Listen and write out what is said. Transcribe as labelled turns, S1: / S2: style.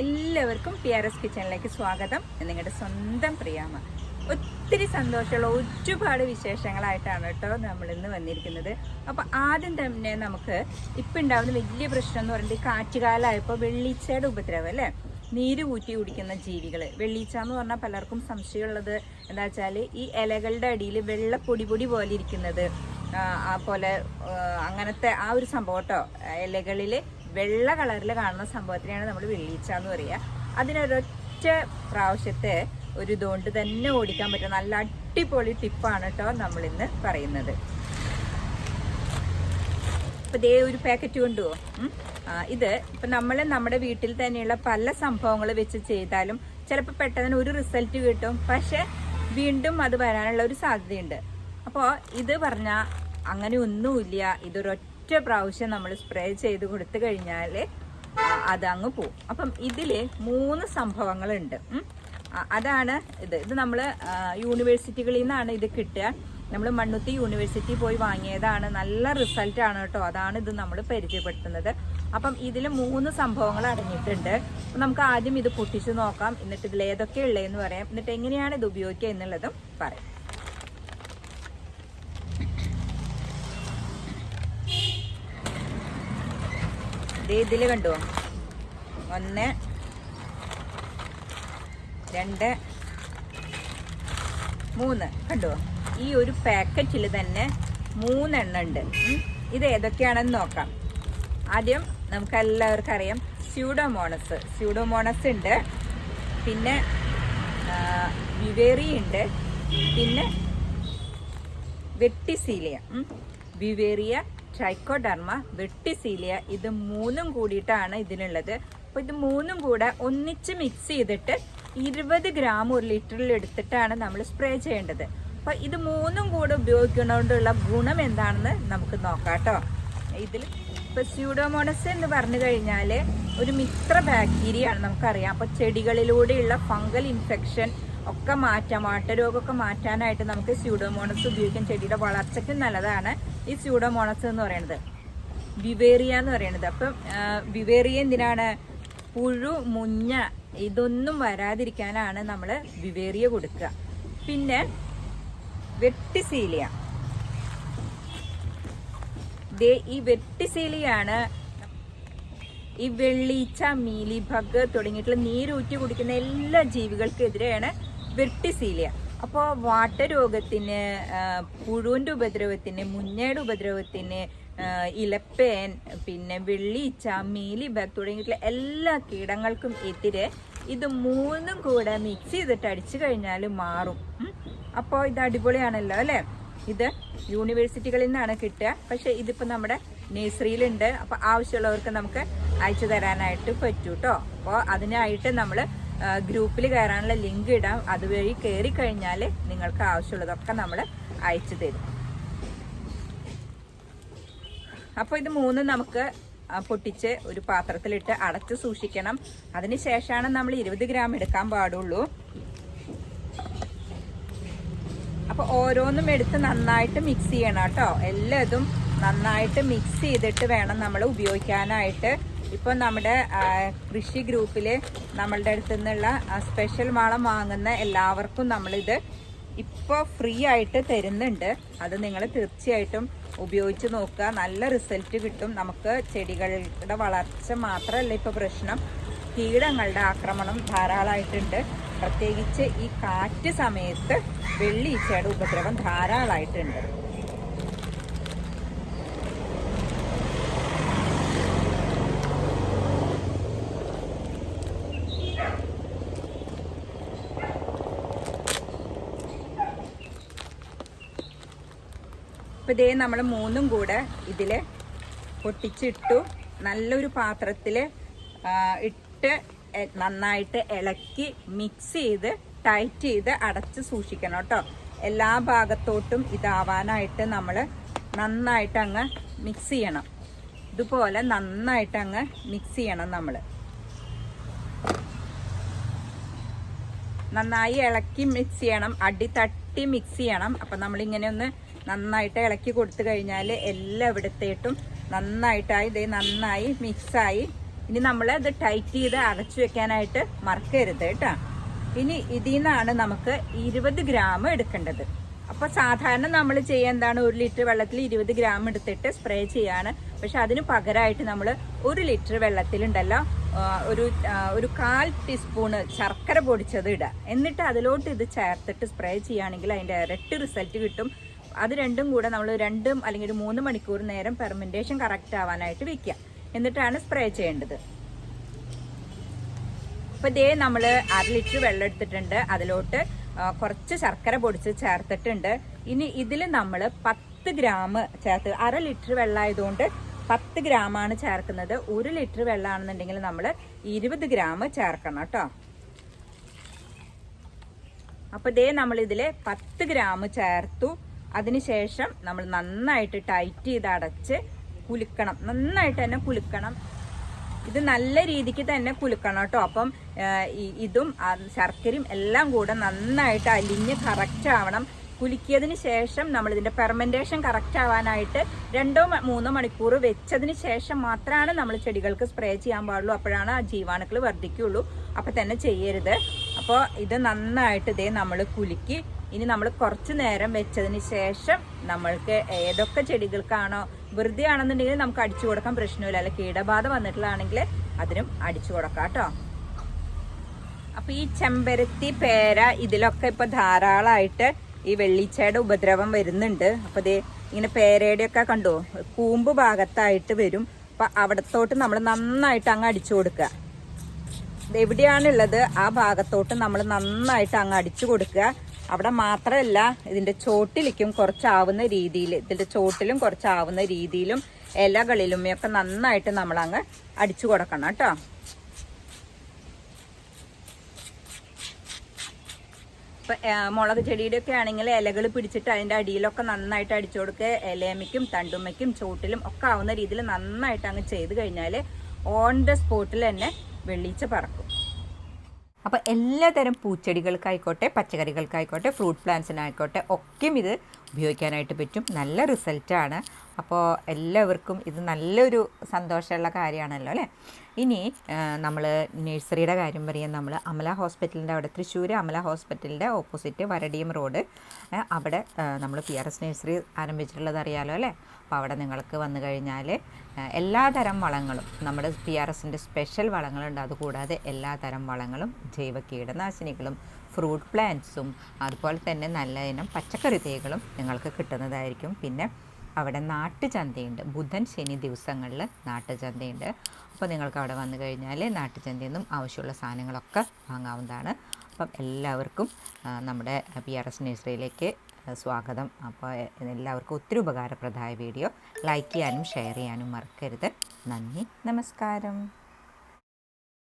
S1: എല്ലാവർക്കും P R S കിച്ചണിലേക്ക് സ്വാഗതം. നിങ്ങളുടെ സ്വന്തം പ്രിയാമ ഒത്തിരി സന്തോഷമുള്ള ഒരുപാട് വിശേഷങ്ങളായിട്ടാണ് കേട്ടോ നമ്മൾ ഇന്ന് വന്നിരിക്കുന്നത്. അപ്പോൾ ആദ്യം തന്നെ നമുക്ക് ഇപ്പം ഉണ്ടാകുന്ന വലിയ പ്രശ്നം എന്ന് പറയുന്നത് കാറ്റുകാലായപ്പോൾ വെള്ളീച്ചയുടെ ഉപദ്രവം അല്ലേ? നീര് ഊറ്റി കുടിക്കുന്ന ജീവികൾ വെള്ളീച്ച എന്ന് പറഞ്ഞാൽ പലർക്കും സംശയമുള്ളത്. എന്താ വെച്ചാൽ ഈ ഇലകളുടെ അടിയിൽ വെള്ള പൊടി പോലെ ഇരിക്കുന്നത്. പോലെ അങ്ങനത്തെ ആ ഒരു സംഭവം കേട്ടോ. ഇലകളിൽ വെള്ള കളറിൽ കാണുന്ന സംഭവത്തിനെയാണ് നമ്മൾ വെള്ളീച്ച എന്ന് പറയുക. അതിനൊരൊറ്റ പ്രാവശ്യത്തെ ഒരു ഇതുകൊണ്ട് തന്നെ ഓടിക്കാൻ പറ്റും. നല്ല അടിപൊളി ടിപ്പാണ് കേട്ടോ നമ്മളിന്ന് പറയുന്നത്. ഇപ്പൊ ദേ ഒരു പാക്കറ്റ് കൊണ്ടുപോകും ഇത് ഇപ്പൊ നമ്മൾ നമ്മുടെ വീട്ടിൽ തന്നെയുള്ള പല സംഭവങ്ങൾ വെച്ച് ചെയ്താലും ചിലപ്പോൾ പെട്ടെന്ന് ഒരു റിസൾട്ട് കിട്ടും. പക്ഷെ വീണ്ടും അത് വരാനുള്ള ഒരു സാധ്യതയുണ്ട്. അപ്പോൾ ഇത് പറഞ്ഞാൽ അങ്ങനെ ഒന്നുമില്ല. ഇതൊരൊറ്റ പ്രാവശ്യം നമ്മൾ സ്പ്രേ ചെയ്ത് കൊടുത്തു കഴിഞ്ഞാൽ അതങ്ങ് പോവും. അപ്പം ഇതിൽ മൂന്ന് സംഭവങ്ങളുണ്ട്. അതാണ് ഇത്. ഇത് നമ്മൾ യൂണിവേഴ്സിറ്റികളിൽ നിന്നാണ് ഇത് കിട്ടുക. നമ്മൾ മണ്ണുത്തി യൂണിവേഴ്സിറ്റി പോയി വാങ്ങിയതാണ്. നല്ല റിസൾട്ട് ആണ് കേട്ടോ. അതാണ് ഇത് നമ്മൾ പരിചയപ്പെടുത്തുന്നത്. അപ്പം ഇതിൽ മൂന്ന് സംഭവങ്ങൾ അടങ്ങിയിട്ടുണ്ട്. നമുക്ക് ആദ്യം ഇത് പൊട്ടിച്ച് നോക്കാം. എന്നിട്ട് ഇതിൽ ഏതൊക്കെ ഉള്ളതെന്ന് പറയാം. എന്നിട്ട് എങ്ങനെയാണ് ഇത് ഉപയോഗിക്കുക എന്നുള്ളതും പറയാം. ഇതിൽ കണ്ടോ? ഒന്ന് രണ്ട് മൂന്ന്. കണ്ടോ? ഈ ഒരു പാക്കറ്റിൽ തന്നെ മൂന്നെണ്ണം ഉണ്ട് ഇത് ഏതൊക്കെയാണെന്ന് നോക്കാം. ആദ്യം നമുക്ക് എല്ലാവർക്കും അറിയാം സ്യൂഡോമോണസ്. സ്യൂഡോമോണസ് ഉണ്ട്. പിന്നെ വിവേറി ഉണ്ട്. പിന്നെ വെട്ടിസീലിയ. വിവേറിയ ട്രൈക്കോഡർമ വെട്ടിസീലിയ ഇത് മൂന്നും കൂടിയിട്ടാണ് ഇതിനുള്ളത്. അപ്പോൾ ഇത് മൂന്നും കൂടെ ഒന്നിച്ച് മിക്സ് ചെയ്തിട്ട് ഇരുപത് ഗ്രാം ഒരു ലിറ്ററിൽ എടുത്തിട്ടാണ് നമ്മൾ സ്പ്രേ ചെയ്യേണ്ടത്. അപ്പോൾ ഇത് മൂന്നും കൂടെ ഉപയോഗിക്കുന്നതുകൊണ്ടുള്ള ഗുണം എന്താണെന്ന് നമുക്ക് നോക്കാം കേട്ടോ. ഇതിൽ ഇപ്പോൾ സ്യൂഡോമോണസ് എന്ന് പറഞ്ഞു കഴിഞ്ഞാൽ ഒരു മിത്ര ബാക്ടീരിയ ആണ് നമുക്കറിയാം. അപ്പോൾ ചെടികളിലൂടെയുള്ള ഫംഗൽ ഇൻഫെക്ഷൻ ഒക്കെ മാറ്റാം വാട്ടരോഗമൊക്കെ മാറ്റാനായിട്ട് നമുക്ക് സ്യൂഡോമോണസ് ഉപയോഗിക്കാം. ചെടിയുടെ വളർച്ചയ്ക്കും നല്ലതാണ്. ഈ സ്യൂഡോമോണസ് എന്ന് പറയുന്നത്. വിവേറിയ എന്ന് പറയുന്നത്. അപ്പം വിവേറിയ എന്തിനാണ്? പുഴു മുഞ്ഞ ഇതൊന്നും വരാതിരിക്കാനാണ് നമ്മൾ വിവേറിയ കൊടുക്കുക. പിന്നെ വെട്ടിസീലിയ. ഈ വെട്ടിസീലിയാണ് ഈ വെള്ളീച്ച മീലിഭഗ് തുടങ്ങിയിട്ടുള്ള നീരൂറ്റി കുടിക്കുന്ന എല്ലാ ജീവികൾക്കെതിരെയാണ് വെട്ടിസീലിയ. അപ്പോൾ വാട്ടരോഗത്തിന് പുഴുവിന്റെ ഉപദ്രവത്തിന് മുഞ്ഞയുടെ ഉപദ്രവത്തിന് ഇലപ്പേൻ പിന്നെ വെള്ളീച്ച മീലിബാഗ് തുടങ്ങിയിട്ടുള്ള എല്ലാ കീടങ്ങൾക്കും എതിരെ ഇത് മൂന്നും കൂടെ മിക്സ് ചെയ്തിട്ട് അടിച്ചു കഴിഞ്ഞാൽ മാറും. അപ്പോൾ ഇത് അടിപൊളിയാണല്ലോ അല്ലേ? ഇത് യൂണിവേഴ്സിറ്റികളിൽ നിന്നാണ് കിട്ടുക. പക്ഷെ ഇതിപ്പോൾ നമ്മുടെ നഴ്സറിയിലുണ്ട്. അപ്പോൾ ആവശ്യമുള്ളവർക്ക് നമുക്ക് അയച്ചു തരാനായിട്ട് പറ്റൂ കേട്ടോ അപ്പോൾ അതിനായിട്ട് നമ്മൾ ഗ്രൂപ്പിൽ കയറാനുള്ള ലിങ്ക് ഇടാം. അതുവഴി കയറി കഴിഞ്ഞാൽ നിങ്ങൾക്ക് ആവശ്യമുള്ളതൊക്കെ നമ്മൾ അയച്ചു തരും. അപ്പോൾ ഇത് മൂന്നും നമുക്ക് പൊട്ടിച്ച് ഒരു പാത്രത്തിലിട്ട് അടച്ച് സൂക്ഷിക്കണം. അതിന് ശേഷമാണ് നമ്മൾ ഇരുപത് ഗ്രാം എടുക്കാൻ പാടുള്ളൂ. അപ്പോൾ ഓരോന്നും എടുത്ത് നന്നായിട്ട് മിക്സ് ചെയ്യണം കേട്ടോ. എല്ലാതും നന്നായിട്ട് മിക്സ് ചെയ്തിട്ട് വേണം നമ്മൾ ഉപയോഗിക്കാനായിട്ട്. ഇപ്പോൾ നമ്മുടെ കൃഷി ഗ്രൂപ്പിൽ നമ്മളുടെ അടുത്തു നിന്നുള്ള സ്പെഷ്യൽ മാളം വാങ്ങുന്ന എല്ലാവർക്കും നമ്മളിത് ഇപ്പോൾ ഫ്രീ ആയിട്ട് തരുന്നുണ്ട്. അത് നിങ്ങൾ തീർച്ചയായിട്ടും ഉപയോഗിച്ച് നോക്കുക. നല്ല റിസൾട്ട് കിട്ടും. നമുക്ക് ചെടികളുടെ വളർച്ച മാത്രമല്ല ഇപ്പോൾ പ്രശ്നം. കീടങ്ങളുടെ ആക്രമണം ധാരാളമായിട്ടുണ്ട് പ്രത്യേകിച്ച് ഈ കാറ്റ് സമയത്ത് വെള്ളീച്ചയുടെ ഉപദ്രവം ധാരാളമായിട്ടുണ്ട് ഇപ്പം ഇതേ നമ്മൾ മൂന്നും കൂടെ ഇതിൽ പൊട്ടിച്ചിട്ടു നല്ലൊരു പാത്രത്തിൽ ഇട്ട് നന്നായിട്ട് ഇളക്കി മിക്സ് ചെയ്ത് ടൈറ്റ് ചെയ്ത് അടച്ച് സൂക്ഷിക്കണം കേട്ടോ. എല്ലാ ഭാഗത്തോട്ടും ഇതാവാനായിട്ട് നമ്മൾ നന്നായിട്ട് അങ്ങ് മിക്സ് ചെയ്യണം. ഇതുപോലെ നന്നായിട്ട് അങ്ങ് മിക്സ് ചെയ്യണം നമ്മൾ നന്നായി ഇളക്കി മിക്സ് ചെയ്യണം അടി തട്ടി മിക്സ് ചെയ്യണം. അപ്പം നമ്മളിങ്ങനെ ഒന്ന് നന്നായിട്ട് ഇളക്കി കൊടുത്തു കഴിഞ്ഞാൽ എല്ലാം എവിടത്തേട്ടും നന്നായിട്ടായി ഇത് നന്നായി മിക്സായി. ഇനി നമ്മൾ ഇത് ടൈറ്റ് ചെയ്ത് അടച്ചു വെക്കാനായിട്ട് മറക്കരുത് കേട്ടോ. ഇനി ഇതിൽ നിന്നാണ് നമുക്ക് ഇരുപത് ഗ്രാം എടുക്കേണ്ടത്. അപ്പോൾ സാധാരണ നമ്മൾ ചെയ്യുക എന്താണ് ഒരു ലിറ്റർ വെള്ളത്തിൽ ഇരുപത് ഗ്രാം എടുത്തിട്ട് സ്പ്രേ ചെയ്യാണ്. പക്ഷെ അതിന് പകരമായിട്ട് നമ്മൾ ഒരു ലിറ്റർ വെള്ളത്തിലുണ്ടല്ലോ ഒരു ഒരു കാൽ ടീസ്പൂണ് ശർക്കര പൊടിച്ചത് ഇടുക. എന്നിട്ട് അതിലോട്ട് ഇത് ചേർത്തിട്ട് സ്പ്രേ ചെയ്യുകയാണെങ്കിൽ അതിന്റെ ഇരട്ടി റിസൾട്ട് കിട്ടും. അത് രണ്ടും കൂടെ നമ്മൾ രണ്ടും അല്ലെങ്കിൽ ഒരു മൂന്ന് മണിക്കൂർ നേരം പെർമെന്റേഷൻ കറക്റ്റ് ആവാനായിട്ട് വെക്കുക. എന്നിട്ടാണ് സ്പ്രേ ചെയ്യേണ്ടത്. അപ്പോൾ ഇതേ നമ്മൾ അര ലിറ്റർ വെള്ളം എടുത്തിട്ടുണ്ട്. അതിലോട്ട് കുറച്ച് ശർക്കര പൊടിച്ച് ചേർത്തിട്ടുണ്ട്. ഇനി ഇതിൽ നമ്മൾ പത്ത് ഗ്രാം ചേർത്ത് അര ലിറ്റർ വെള്ളമായതുകൊണ്ട് പത്ത് ഗ്രാമാണ് ചേർക്കുന്നത്. ഒരു ലിറ്റർ വെള്ളമാണെന്നുണ്ടെങ്കിൽ നമ്മൾ ഇരുപത് ഗ്രാം ചേർക്കണം കേട്ടോ. അപ്പോൾ ഇതേ നമ്മൾ ഇതിൽ പത്ത് ഗ്രാം ചേർത്തു. അതിനുശേഷം നമ്മൾ നന്നായിട്ട് ടൈറ്റ് ചെയ്ത് അടച്ച് കുലുക്കണം. നന്നായിട്ട് തന്നെ കുലുക്കണം. ഇത് നല്ല രീതിക്ക് തന്നെ കുലുക്കണം കേട്ടോ. അപ്പം ഇതും ശർക്കരയും എല്ലാം കൂടെ നന്നായിട്ട് അലിഞ്ഞ് കറക്റ്റ് ആവണം. കുലുക്കിയതിന് ശേഷം നമ്മൾ ഇതിന്റെ പെർമെന്റേഷൻ കറക്റ്റ് ആവാനായിട്ട് രണ്ടോ മൂന്നോ മണിക്കൂർ വെച്ചതിന് ശേഷം മാത്രമാണ് നമ്മൾ ചെടികൾക്ക് സ്പ്രേ ചെയ്യാൻ പാടുള്ളൂ. അപ്പോഴാണ് ആ ജീവാണുക്കൾ വർദ്ധിക്കുകയുള്ളൂ. അപ്പോൾ തന്നെ ചെയ്യരുത്. അപ്പോൾ ഇത് നന്നായിട്ട് ഇതേ നമ്മൾ കുലുക്കി ഇനി നമ്മൾ കുറച്ച് നേരം വെച്ചതിന് ശേഷം നമ്മൾക്ക് ഏതൊക്കെ ചെടികൾക്കാണോ വെറുതെ ആണെന്നുണ്ടെങ്കിൽ നമുക്ക് അടിച്ചു കൊടുക്കാൻ പ്രശ്നമില്ല. അല്ല കീടബാധ വന്നിട്ടുള്ളതാണെങ്കിൽ അതിനും അടിച്ചു കൊടുക്കാം കേട്ടോ. അപ്പൊ ഈ ചെമ്പരത്തി പേര ഇതിലൊക്കെ ഇപ്പൊ ധാരാളമായിട്ട് ഈ വെള്ളിച്ചയുടെ ഉപദ്രവം വരുന്നുണ്ട്. അപ്പൊ ഇത് ഇങ്ങനെ പേരയുടെ ഒക്കെ കണ്ടോ? കൂമ്പ് ഭാഗത്തായിട്ട് വരും. അപ്പൊ അവിടത്തോട്ട് നമ്മൾ നന്നായിട്ട് അങ്ങ് അടിച്ചു കൊടുക്കുക. എവിടെയാണുള്ളത്? ആ ഭാഗത്തോട്ട് നമ്മൾ നന്നായിട്ട് അങ്ങ് അടിച്ചു കൊടുക്കുക. അവിടെ മാത്രമല്ല ഇതിന്റെ ചോട്ടിലേക്കും കുറച്ചാവുന്ന രീതിയിൽ ഇതിന്റെ ചോട്ടിലും കുറച്ചാവുന്ന രീതിയിലും ഇലകളിലും ഒക്കെ നന്നായിട്ട് നമ്മൾ അങ്ങ് അടിച്ചു കൊടുക്കണം കേട്ടോ. ഇപ്പൊ മുളക് ചെടിയുടെ ഒക്കെ ആണെങ്കിൽ ഇലകൾ പിടിച്ചിട്ട് അതിന്റെ അടിയിലൊക്കെ നന്നായിട്ട് അടിച്ചു കൊടുക്കുക. ഇലയമ്മയ്ക്കും തണ്ടുമ്മയ്ക്കും ചോട്ടിലും ഒക്കെ ആവുന്ന രീതിയിൽ നന്നായിട്ട് അങ്ങ് ചെയ്ത് കഴിഞ്ഞാൽ ഓൺ ദ സ്പോട്ടിൽ തന്നെ വെള്ളീച്ച പറക്കും. അപ്പോൾ എല്ലാതരം പൂച്ചെടികൾക്കായിക്കോട്ടെ പച്ചക്കറികൾക്കായിക്കോട്ടെ ഫ്രൂട്ട് പ്ലാന്റ്സിനായിക്കോട്ടെ ഒക്കെയും ഇത് ഉപയോഗിക്കാനായിട്ട് പറ്റും. നല്ല റിസൾട്ടാണ്. അപ്പോൾ എല്ലാവർക്കും ഇത് നല്ലൊരു സന്തോഷമുള്ള കാര്യമാണല്ലോ അല്ലേ? ഇനി നമ്മൾ നഴ്സറിയുടെ കാര്യം പറയാൻ നമ്മൾ അമല ഹോസ്പിറ്റലിന്റെ അവിടെ തൃശ്ശൂർ അമല ഹോസ്പിറ്റലിന്റെ ഓപ്പോസിറ്റ് വരടിയം റോഡ്. അവിടെ നമ്മൾ പി ആർ എസ് നഴ്സറി ആരംഭിച്ചിട്ടുള്ളത് അറിയാലോ അല്ലേ? അപ്പോൾ അവിടെ നിങ്ങൾക്ക് വന്നു കഴിഞ്ഞാൽ എല്ലാതരം വളങ്ങളും നമ്മുടെ പി ആർ എസിന്റെ സ്പെഷ്യൽ വളങ്ങളുണ്ട്. അതുകൂടാതെ എല്ലാതരം വളങ്ങളും ജൈവ കീടനാശിനികളും ഫ്രൂട്ട് പ്ലാന്റ്സും അതുപോലെ തന്നെ നല്ല ഇനം പച്ചക്കറി തൈകളും നിങ്ങൾക്ക് കിട്ടുന്നതായിരിക്കും. പിന്നെ അവിടെ നാട്ടുചന്തയുണ്ട്. ബുധൻ ശനി ദിവസങ്ങളിൽ നാട്ടുചന്തയുണ്ട്. അപ്പോൾ നിങ്ങൾക്ക് അവിടെ വന്നു കഴിഞ്ഞാൽ നാട്ടുചന്തയിൽ നിന്നും ആവശ്യമുള്ള സാധനങ്ങളൊക്കെ വാങ്ങാവുന്നതാണ്. അപ്പം എല്ലാവർക്കും നമ്മുടെ പി ആർ എസ് നഴ്സറിയിലേക്ക് സ്വാഗതം. അപ്പോൾ എല്ലാവർക്കും ഒത്തിരി ഉപകാരപ്രദമായ വീഡിയോ. ലൈക്ക് ചെയ്യാനും ഷെയർ ചെയ്യാനും മറക്കരുത്. നന്ദി. നമസ്കാരം.